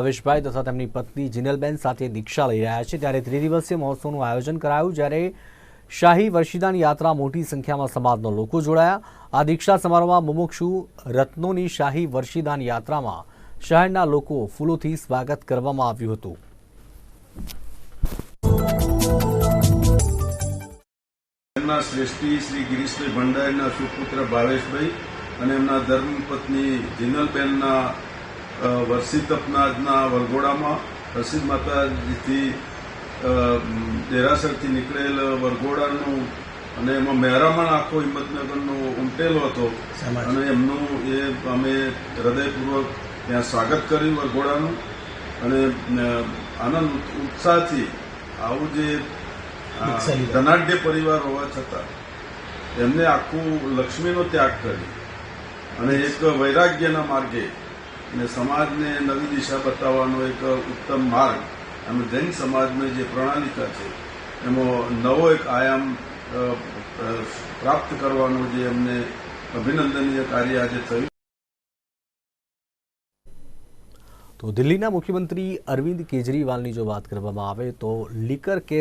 ભાવેશભાઈ, તથા તેમની પત્ની જીનલબેન સાથે દીક્ષા લઈ રહ્યા છે. ત્યારે ત્રિદિવસીય મહોત્સવનું આયોજન કરાયું, જ્યારે શાહી વર્ષિદાન યાત્રા મોટી સંખ્યામાં સમાજના લોકો જોડાયા. આ દીક્ષા સમારોહમાં મુમુક્ષુ રત્નોની શાહી વર્ષિદાન યાત્રામાં શહેરના લોકો ફૂલોથી સ્વાગત કરવામાં આવ્યું હતું. શ્રેષ્ઠી શ્રી ગિરીશભાઈ ભંડારીના સુપુત્ર ભાવેશભાઈ અને એમના ધર્મપત્ની જીનલબેનના અ, વર્ષી તપનાજના વરઘોડામાં પ્રસિદ્ધ માતાજીથી દેરાસરથી નીકળેલ વરઘોડાનું અને એમાં મહેરામણ આખો હિંમતનગરનો ઉમટેલો હતો. અને એમનું એ અમે હૃદયપૂર્વક ત્યાં સ્વાગત કર્યું વરઘોડાનું. અને આનંદ ઉત્સાહથી આવું જે ધનાઢ્ય પરિવાર હોવા છતાં એમને આખું લક્ષ્મીનો ત્યાગ કર્યો. અને એક વૈરાગ્યના માર્ગે અને સમાજને નવી દિશા બતાવવાનો એક ઉત્તમ માર્ગ અને જૈન સમાજની જે પ્રણાલિકા છે એમાં નવો એક આયામ પ્રાપ્ત કરવાનો જે એમને અભિનંદનીય કાર્ય આજે થયું. તો દિલ્હીના મુખ્યમંત્રી અરવિંદ કેજરીવાલની જો વાત કરવામાં આવે તો લીકર કેસ